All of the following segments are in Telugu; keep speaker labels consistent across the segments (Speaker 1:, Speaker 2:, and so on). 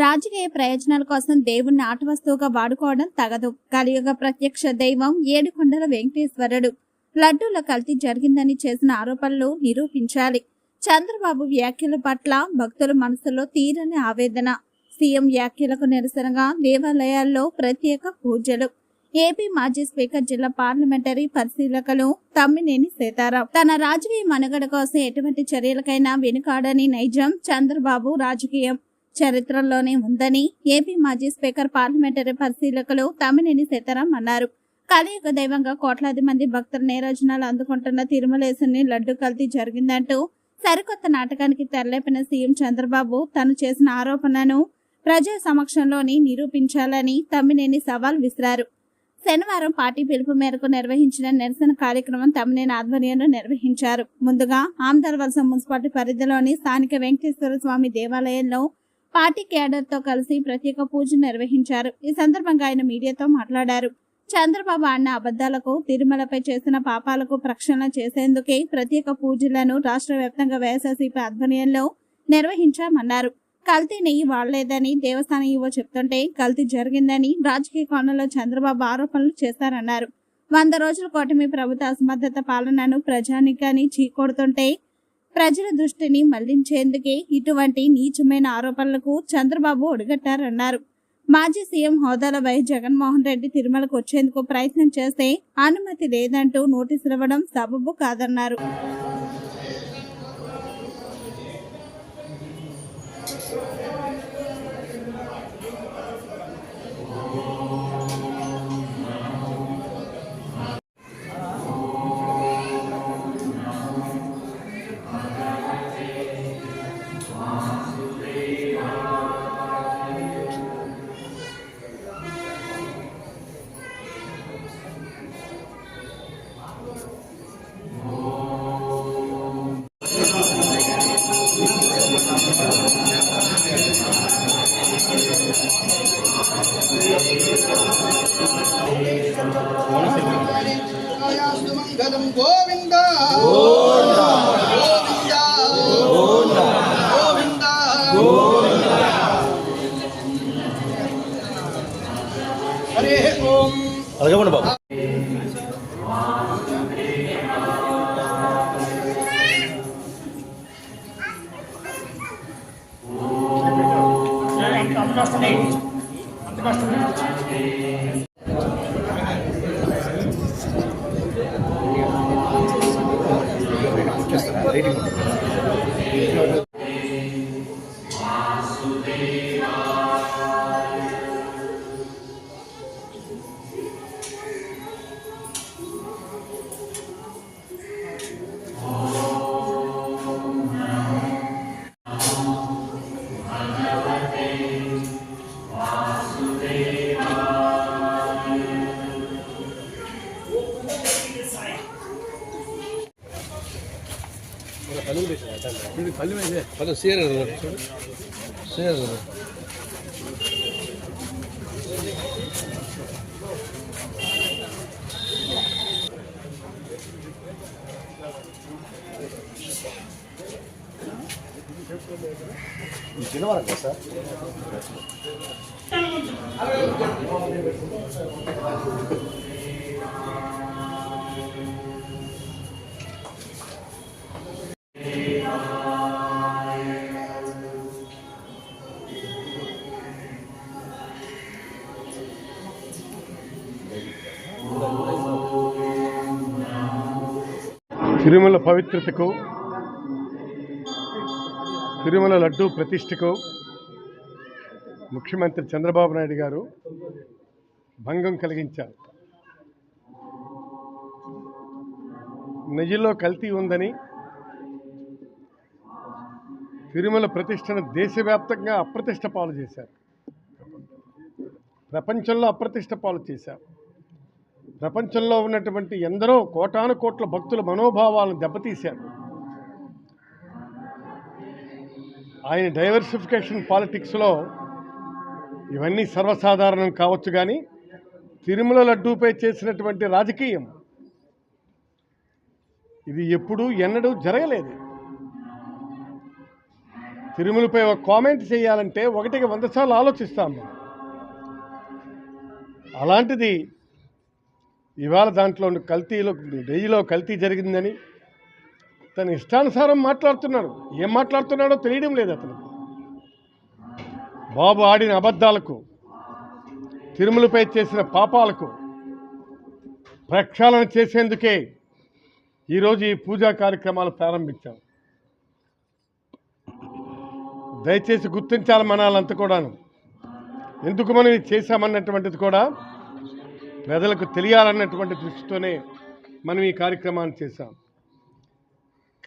Speaker 1: రాజకీయ ప్రయోజనాల కోసం దేవుణ్ణి ఆట వస్తువుగా వాడుకోవడం తగదు. కలియుగ ప్రత్యక్ష దైవం ఏడుకొండల వెంకటేశ్వరుడు. లడ్డూల కల్తీ జరిగిందని చేసిన ఆరోపణలు నిరూపించాలి. చంద్రబాబు వ్యాఖ్యల పట్ల భక్తుల మనసులో తీరని ఆవేదన. సీఎం వ్యాఖ్యలకు నిరసనగా దేవాలయాల్లో ప్రత్యేక పూజలు. ఏపీ మాజీ స్పీకర్ జిల్లా పార్లమెంటరీ పరిశీలకులు తమ్మినేని సీతారాం. తన రాజకీయ మనుగడ కోసం ఎటువంటి చర్యలకైనా వెనుకాడని నైజం చంద్రబాబు రాజకీయం. చరిత్రలోనే ఉందని ఏపీ మాజీ స్పీకర్ పార్లమెంటరీ పరిశీలకులు తమ్మినేని సీతారాం అన్నారు. కలియుగ దైవంగా కోట్లాది మంది భక్తుల నీరాజనాలు అందుకుంటున్న తిరుమలేసుని లడ్డు కల్తీ జరిగిందంటూ సరికొత్త నాటకానికి తెరలేపిన సీఎం చంద్రబాబు తను చేసిన ఆరోపణను ప్రజా సమక్షంలోని నిరూపించాలని తమ్మినేని సవాల్ విసిరారు. శనివారం పార్టీ పిలుపు మేరకు నిర్వహించిన నిరసన కార్యక్రమం తమ్మినేని ఆధ్వర్యంలో నిర్వహించారు. ముందుగా ఆమదాలవలస మున్సిపాలిటీ పరిధిలోని స్థానిక వెంకటేశ్వర స్వామి దేవాలయంలో పార్టీ క్యాడర్తో కలిసి ప్రత్యేక పూజ నిర్వహించారు. ఈ సందర్భంగా ఆయన మీడియాతో మాట్లాడారు. చంద్రబాబు అన్న అబద్ధాలకు తిరుమలపై చేసిన పాపాలకు ప్రక్షాళన చేసేందుకే ప్రత్యేక పూజలను రాష్ట్ర వ్యాప్తంగా వైఎస్ఆర్సీపీ ఆధ్వర్యంలో నిర్వహించామన్నారు. కల్తీ నెయ్యి వాడలేదని దేవస్థానం ఈవో చెప్తుంటే కల్తీ జరిగిందని రాజకీయ కోణంలో చంద్రబాబు ఆరోపణలు చేశారన్నారు వంద రోజుల కూటమి ప్రభుత్వ అసమర్థత పాలనను ప్రజానికాన్ని చీకొడుతుంటే ప్రజల దృష్టిని మళ్ళించేందుకే ఇటువంటి నీచమైన ఆరోపణలకు చంద్రబాబు ఒడిగట్టారన్నారు. మాజీ సీఎం హోదాలో వై జగన్మోహన్ రెడ్డి తిరుమలకు వచ్చేందుకు ప్రయత్నం చేస్తే అనుమతి లేదంటూ నోటీసులు ఇవ్వడం సబబు కాదన్నారు.
Speaker 2: మంగళం గోవింద గోవింద గోవింద హరే ఓం.
Speaker 3: అలాగే బాబు. Master Hamilton. హలో సీఆర్ గారు సీఆర్ గారు శనివారం కదా సార్?
Speaker 4: తిరుమల పవిత్రతకు తిరుమల లడ్డూ ప్రతిష్టకు ముఖ్యమంత్రి చంద్రబాబు నాయుడు గారు భంగం కలిగించారు. నెయ్యిలో కల్తీ ఉందని తిరుమల ప్రతిష్టను దేశవ్యాప్తంగా అప్రతిష్ట పాలు చేశారు. ప్రపంచంలో అప్రతిష్ట పాలు చేశారు. ప్రపంచంలో ఉన్నటువంటి ఎందరో కోటాను కోట్ల భక్తుల మనోభావాలను దెబ్బతీశారు. ఆయన డైవర్సిఫికేషన్ పాలిటిక్స్లో ఇవన్నీ సర్వసాధారణం కావచ్చు కానీ తిరుమల లడ్డూపై చేసినటువంటి రాజకీయం ఇది ఎప్పుడూ ఎన్నడూ జరగలేదు. తిరుమలపై ఒక కామెంట్ చేయాలంటే ఒకటికి వంద సార్లు ఆలోచిస్తాము అలాంటిది ఇవాళ దాంట్లో కల్తీలో డెయ్యిలో కల్తీ జరిగిందని తన ఇష్టానుసారం మాట్లాడుతున్నాడు. ఏం మాట్లాడుతున్నాడో తెలియడం లేదు అతను బాబు ఆడిన అబద్ధాలకు తిరుమలపై చేసిన పాపాలకు ప్రక్షాళన చేసేందుకే ఈరోజు ఈ పూజా కార్యక్రమాలు ప్రారంభించాం. దయచేసి గుర్తించాలి మనాలంతా కూడాను. ఎందుకు మనం ఇది చేశామన్నటువంటిది కూడా ప్రజలకు తెలియాలన్నటువంటి దృష్టితోనే మనం ఈ కార్యక్రమాన్ని చేశాం.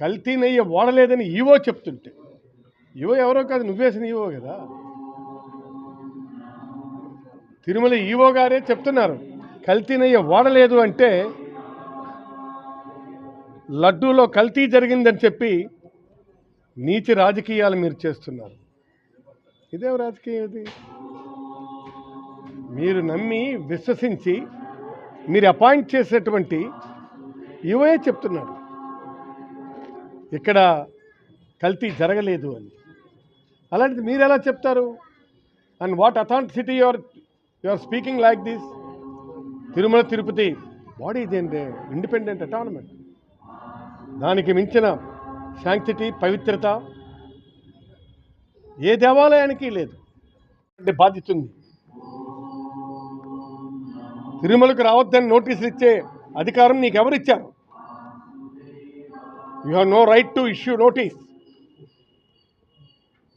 Speaker 4: కల్తీ నెయ్యి ఓడలేదని ఈవో చెప్తుంటే ఈవో ఎవరో కాదు నువ్వేసిన ఈవో కదా? తిరుమల ఈవో గారే చెప్తున్నారు కల్తీ నెయ్యి ఓడలేదు అంటే లడ్డూలో కల్తీ జరిగిందని చెప్పి నీచి రాజకీయాలు మీరు చేస్తున్నారు. ఇదేం రాజకీయం ఇది? మీరు నమ్మి విశ్వసించి మీరు అపాయింట్ చేసేటువంటి ఇవే చెప్తున్నారు. ఇక్కడ కల్తీ జరగలేదు అని. అలాంటిది మీరు ఎలా చెప్తారు? And what authenticity your your speaking like this Tirumala Tirupati body ఇదేంటే independent అటానమెంట్ దానికి మించిన శాంక్టిటీ పవిత్రత ఏ దేవాలయానికి లేదు. అంటే బాధ్యత ఉంది తిరుమలకు రావద్దని నోటీసులు ఇచ్చే అధికారం నీకు ఎవరిచ్చారు you have no right to issue notice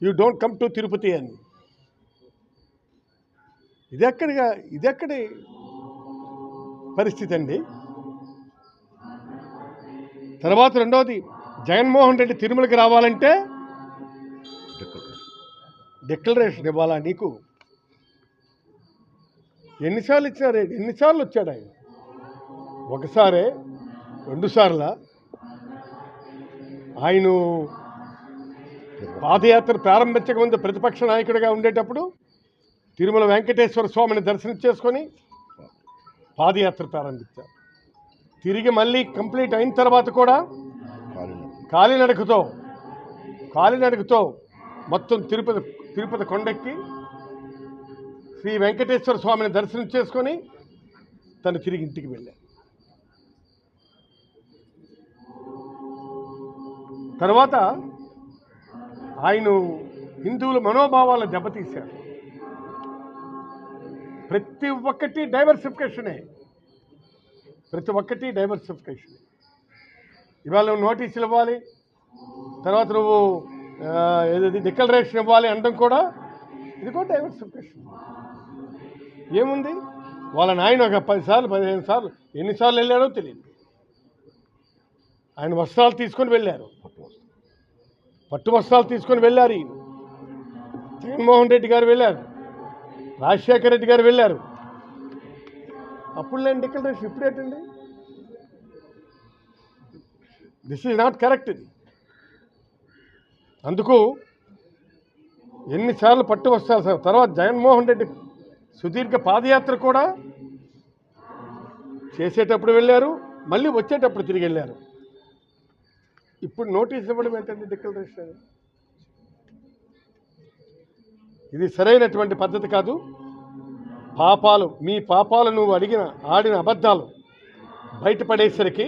Speaker 4: you don't come to Tirupati అని. ఇది ఎక్కడిగా ఇది ఎక్కడి పరిస్థితి అండి? తర్వాత రెండవది జగన్మోహన్ రెడ్డి తిరుమలకి రావాలంటే డిక్లరేషన్ ఇవ్వాలా నీకు? ఎన్నిసార్లు ఇచ్చినారు ఎన్నిసార్లు వచ్చాడు ఆయన? ఒకసారే రెండుసార్ల? ఆయన పాదయాత్ర ప్రారంభించక ముందు ప్రతిపక్ష నాయకుడిగా ఉండేటప్పుడు తిరుమల వెంకటేశ్వర స్వామిని దర్శనం చేసుకొని పాదయాత్ర ప్రారంభించారు. తిరిగి మళ్ళీ కంప్లీట్ అయిన తర్వాత కూడా కాలినడకతో కాలినడకతో మొత్తం తిరుపతి తిరుపతి కొండెక్కి శ్రీ వెంకటేశ్వర స్వామిని దర్శనం చేసుకొని తను తిరిగి ఇంటికి వెళ్ళారు తర్వాత ఆయన హిందువుల మనోభావాలను దెబ్బతీశారు. ప్రతి ఒక్కటి డైవర్సిఫికేషనే ప్రతి ఒక్కటి డైవర్సిఫికేషన్ ఇవాళ నువ్వు నోటీసులు ఇవ్వాలి. తర్వాత నువ్వు ఏదైతే డిక్లరేషన్ ఇవ్వాలి అనడం కూడా ఇది కూడా డైవర్సిఫికేషన్ ఏముంది? వాళ్ళ నాయన ఒక పదిసార్లు పదిహేను సార్లు ఎన్నిసార్లు వెళ్ళాడో తెలియదు. ఆయన వస్త్రాలు తీసుకొని వెళ్ళారు. పట్టు వస్త్రాలు తీసుకొని వెళ్ళారు ఈయన. జగన్మోహన్ రెడ్డి గారు వెళ్ళారు. రాజశేఖర రెడ్డి గారు వెళ్ళారు. అప్పుడు లేని డిక్లరేషన్ ఇప్పుడు ఏంటండి? దిస్ ఈజ్ నాట్ కరెక్ట్ ఇది. అందుకు ఎన్నిసార్లు పట్టు వస్తారు సార్ తర్వాత జగన్మోహన్ రెడ్డి సుదీర్ఘ పాదయాత్ర కూడా చేసేటప్పుడు వెళ్ళారు మళ్ళీ వచ్చేటప్పుడు తిరిగి వెళ్ళారు. ఇప్పుడు నోటీస్ ఇవ్వడం ఏంటండి డిక్లరేషన్? ఇది సరైనటువంటి పద్ధతి కాదు. పాపాలు మీ పాపాలు నువ్వు అడిగిన ఆడిన అబద్ధాలు బయటపడేసరికి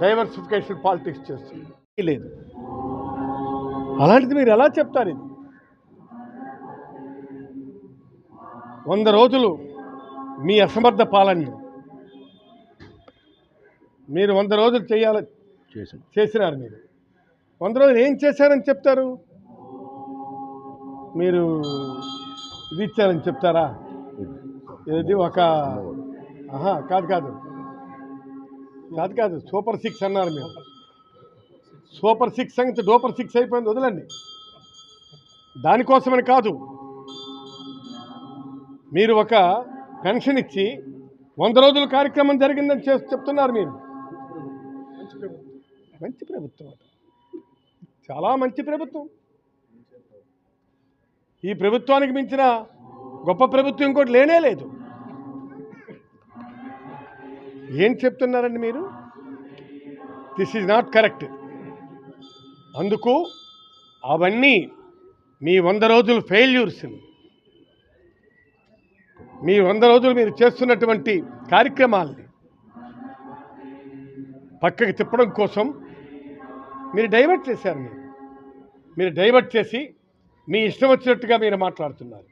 Speaker 4: డైవర్సిఫికేషన్ పాలిటిక్స్ చేస్తుంది. లేదు. అలాంటిది మీరు ఎలా చెప్తారు ఇది? వంద రోజులు మీ అసమర్థ పాలన మీరు వంద రోజులు చేయాలి చేసినారు మీరు. వంద రోజులు ఏం చేశారని చెప్తారు? మీరు ఇది ఇచ్చారని చెప్తారా? ఇది ఒక ఆహా కాదు కాదు. కాదు కాదు సూపర్ సిక్స్ అన్నారు మీరు. సూపర్ సిక్స్ సంగతి డూపర్ సిక్స్ అయిపోయింది వదలండి. దానికోసమని కాదు. మీరు ఒక పెన్షన్ ఇచ్చి వంద రోజుల కార్యక్రమం జరిగిందని చేసి చెప్తున్నారు మీరు. మంచి ప్రభుత్వం అట చాలా మంచి ప్రభుత్వం. ఈ ప్రభుత్వానికి మించిన గొప్ప ప్రభుత్వం ఇంకోటి లేనే లేదు. ఏం చెప్తున్నారండి మీరు? దిస్ ఈజ్ నాట్ కరెక్ట్ అందుకు అవన్నీ మీ వంద రోజులు ఫెయిల్యూర్స్ని మీ వంద రోజులు మీరు చేస్తున్నటువంటి కార్యక్రమాల్ని పక్కకి తిప్పడం కోసం మీరు డైవర్ట్ చేశారు మీరు. మీరు డైవర్ట్ చేసి మీ ఇష్టం వచ్చినట్టుగా మీరు మాట్లాడుతున్నారు.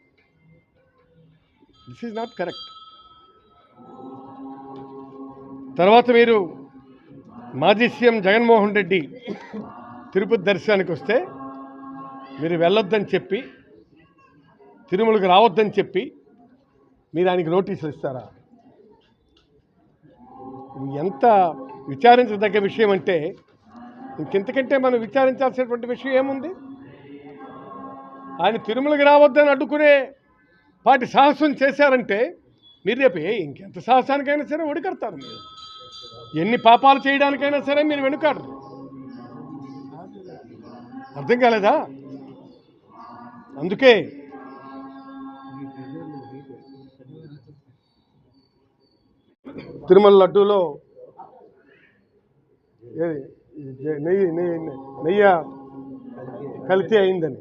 Speaker 4: దిస్ ఈజ్ నాట్ కరెక్ట్ తర్వాత మీరు మాజీ సీఎం జగన్మోహన్ రెడ్డి తిరుపతి దర్శనానికి వస్తే మీరు వెళ్ళొద్దని చెప్పి తిరుమలకు రావద్దని చెప్పి మీరు ఆయనకి నోటీసులు ఇస్తారా? ఎంత విచారించదగ్గ విషయం అంటే ఇంకెంతకంటే మనం విచారించాల్సినటువంటి విషయం ఏముంది? ఆయన తిరుమలకి రావద్దని అడ్డుకునే పాటి సాహసం చేశారంటే మీరు రేపు ఇంకెంత సాహసానికైనా సరే ఒడికడతారు మీరు. ఎన్ని పాపాలు చేయడానికైనా సరే మీరు వెనుకాడరు. అర్థం కాలేదా? అందుకే తిరుమల లడ్డూలో ఏది? నెయ్యి నెయ్యి నెయ్యి కల్తీ అయిందని.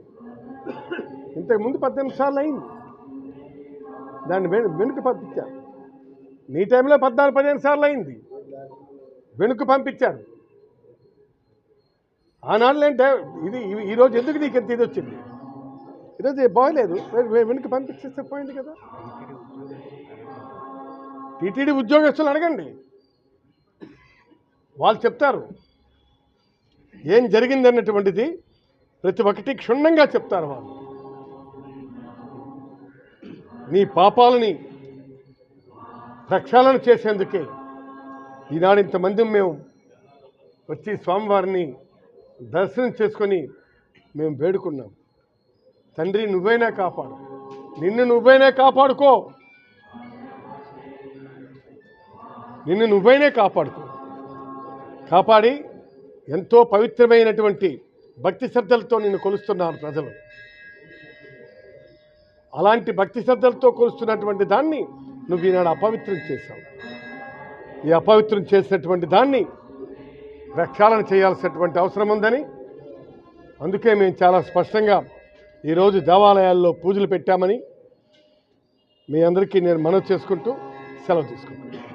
Speaker 4: ఇంతకుముందు పద్దెనిమిది సార్లు అయింది. దాన్ని వెను వెనుక పంపించారు. నీ టైంలో పద్నాలుగు పదిహేను సార్లు అయింది. వెనుక పంపించారు. ఆనాళ్ళు ఏంటే ఇది ఈరోజు ఎందుకు నీకు ఎంత ఇది వచ్చింది? ఈరోజు బాగలేదు వెనుక పంపించేస్తే పోయింది కదా. టీటీడీ ఉద్యోగస్తులు అడగండి. వాళ్ళు చెప్తారు. ఏం జరిగింది అన్నటువంటిది ప్రతి ఒక్కటి క్షుణ్ణంగా చెప్తారు వాళ్ళు. నీ పాపాలని ప్రక్షాళన చేసేందుకే ఈనాడు ఇంతమంది మేము వచ్చి స్వామివారిని దర్శనం చేసుకొని మేము వేడుకున్నాం. తండ్రి నువ్వైనా కాపాడు. నిన్ను నువ్వైనా కాపాడుకో. నిన్ను నువ్వైనే కాపాడుకో. కాపాడి ఎంతో పవిత్రమైనటువంటి భక్తి శ్రద్ధలతో నిన్ను కొలుస్తున్నాను ప్రజలు. అలాంటి భక్తి శ్రద్ధలతో కొలుస్తున్నటువంటి దాన్ని నువ్వు ఈనాడు అపవిత్రం చేశావు. ఈ అపవిత్రం చేసినటువంటి దాన్ని ప్రక్షాళన చేయాల్సినటువంటి అవసరం ఉందని అందుకే మేము చాలా స్పష్టంగా ఈరోజు దేవాలయాల్లో పూజలు పెట్టామని మీ అందరికీ నేను మనవి చేసుకుంటూ సెలవు తీసుకుంటాను